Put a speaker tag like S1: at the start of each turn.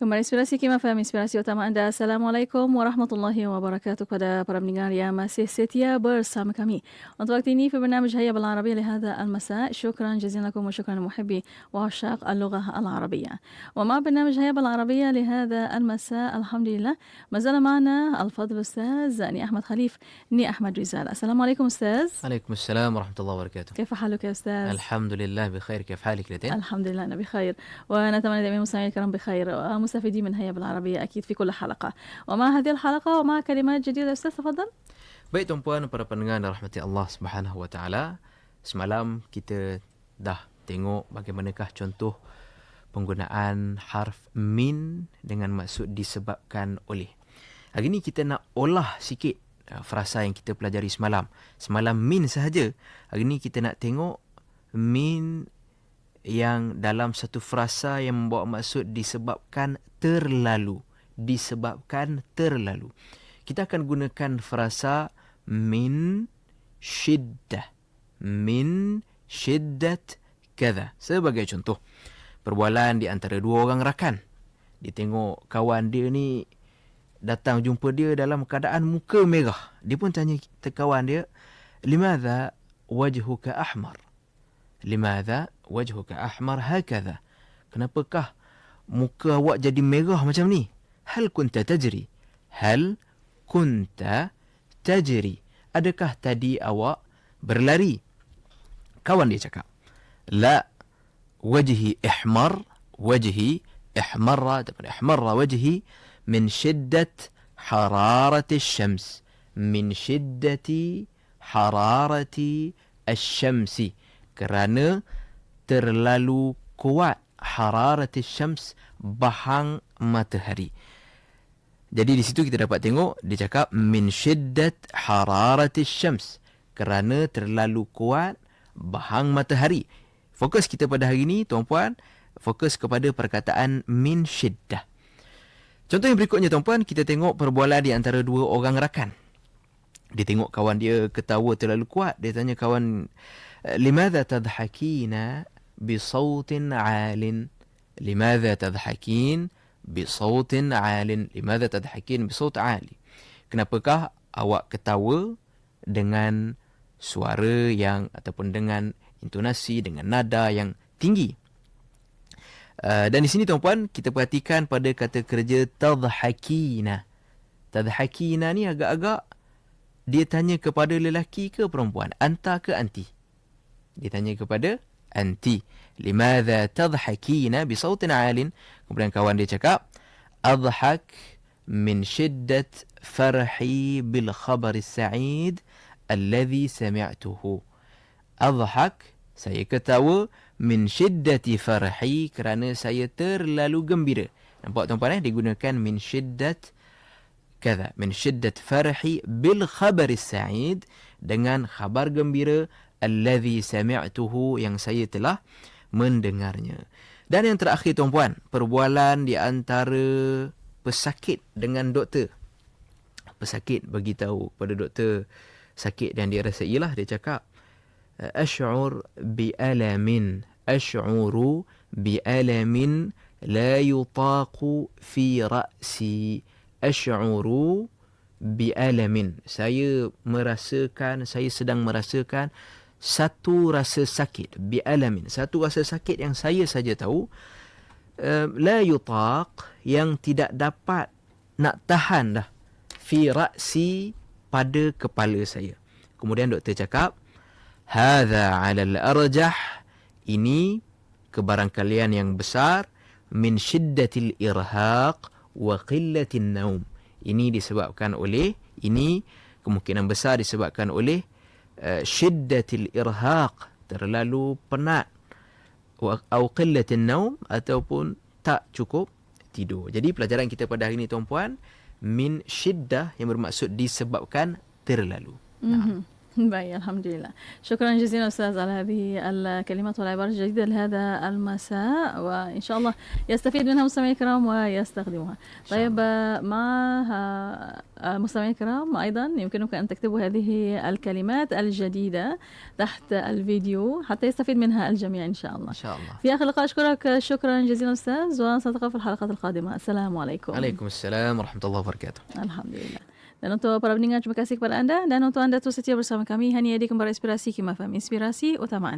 S1: Kembali inspirasi Kima FM, inspirasi utama anda. Assalamualaikum warahmatullahi wabarakatuh kepada para pendengar yang masih setia bersama kami. Untuk waktu ini, في برنامج هيا بالعربية لهذا المساء شكرا جزيلا لكم وشكرا لمحبي وعشاق اللغة العربية ومع برنامج هيا بالعربية لهذا المساء الحمد لله ما زال معنا الفضل الأستاذ ني أحمد خليف ني أحمد رزال السلام عليكم أستاذ
S2: عليكم السلام ورحمة الله وبركاته
S1: كيف حالك يا أستاذ؟
S2: الحمد لله بخير كيف حالك لدين؟
S1: الحمد لله أنا بخير ونتمنى دائما المستمعين الكرام بخير ومستفيدين من هيا بالعربية أكيد في كل حلقة ومع هذه الحلقة ومع كلمات جديدة أستاذ تفضل
S2: Baik tuan-puan para pendengar dan rahmati Allah Subhanahu wa taala. Semalam kita dah tengok bagaimanakah contoh penggunaan harf min dengan maksud disebabkan oleh. Hari ini kita nak olah sikit uh, frasa yang kita pelajari semalam. Semalam min sahaja. Hari ini kita nak tengok min yang dalam satu frasa yang membawa maksud disebabkan terlalu. Disebabkan terlalu. Kita akan gunakan frasa min shiddah. Min shiddat kada. Sebagai contoh, perbualan di antara dua orang rakan. Dia tengok kawan dia ni datang jumpa dia dalam keadaan muka merah. Dia pun tanya kawan dia, "Limadha wajhuka ahmar?" "Limadha wajhuka ahmar hakadha?" Kenapakah muka awak jadi merah macam ni? Hal kunta tajri? Hal kunta tajri. Adakah tadi awak berlari? Kawan dia cakap, La wajhi ihmar, wajhi ihmarra, ataupun ihmarra wajhi min shiddat hararati syams. Min shiddati hararati syamsi. Kerana terlalu kuat hararati syams bahang matahari. Jadi di situ kita dapat tengok dia cakap min shiddat hararati syams kerana terlalu kuat bahang matahari. Fokus kita pada hari ini tuan-puan fokus kepada perkataan min shiddah. Contoh yang berikutnya tuan-puan kita tengok perbualan di antara dua orang rakan. Dia tengok kawan dia ketawa terlalu kuat. Dia tanya kawan limadha tadhakina bi sautin 'alin? Limadha tadhakin بصوت عال لماذا تضحكين بصوت عالي kenapakah awak ketawa dengan suara yang ataupun dengan intonasi dengan nada yang tinggi uh, dan di sini tuan-puan kita perhatikan pada kata kerja tadhakina tadhakina ni agak-agak dia tanya kepada lelaki ke perempuan anta ke anti dia tanya kepada anti. Limadha tadhakina bisautin 'alin kemudian kawan dia cakap min shiddat farhi bil khabar sa'id alladhi sami'tuhu. Adhak saya ketawa min shiddati farhi kerana saya terlalu gembira. Nampak tuan-tuan eh digunakan min shiddat kaza min shiddat farhi bil khabar sa'id dengan khabar gembira alladhi sami'tuhu yang saya telah mendengarnya. Dan yang terakhir tuan-puan, perbualan di antara pesakit dengan doktor. Pesakit bagi tahu pada doktor sakit dan dia rasa ialah dia cakap ash'ur bi alamin ash'uru bi alamin la yutaqu fi ra'si ash'uru bi alamin saya merasakan saya sedang merasakan satu rasa sakit bi alamin satu rasa sakit yang saya saja tahu uh, la yutaq yang tidak dapat nak tahan dah fi ra'si pada kepala saya. Kemudian doktor cakap hadza 'ala al-arjah ini kebarangkalian yang besar min shiddatil irhaq wa qillatin naum. Ini disebabkan oleh ini kemungkinan besar disebabkan oleh Syiddatil irhaq terlalu penat atau qillatin naum ataupun tak cukup tidur. Jadi pelajaran kita pada hari ini tuan-puan min syiddah yang bermaksud disebabkan terlalu.
S1: Mm-hmm. Baik alhamdulillah syukran jazilan ustaz على هذه الكلمات والعبارات الجديده لهذا المساء وإن شاء الله يستفيد منها مستمعي الكرام ويستخدمها. طيب مع مستمعي الكرام أيضا يمكنكم أن تكتبوا هذه الكلمات الجديدة تحت الفيديو حتى يستفيد منها الجميع إن شاء الله.
S2: إن شاء الله.
S1: في آخر اللقاء أشكرك شكرا جزيلا أستاذ ونلتقي في الحلقات القادمة. السلام عليكم.
S2: عليكم السلام ورحمة الله وبركاته.
S1: الحمد لله. Dan untuk para pendengar, terima kasih kepada anda. Dan untuk anda terus setia bersama kami, hanya di Kembar Inspirasi Kimafam. Inspirasi utama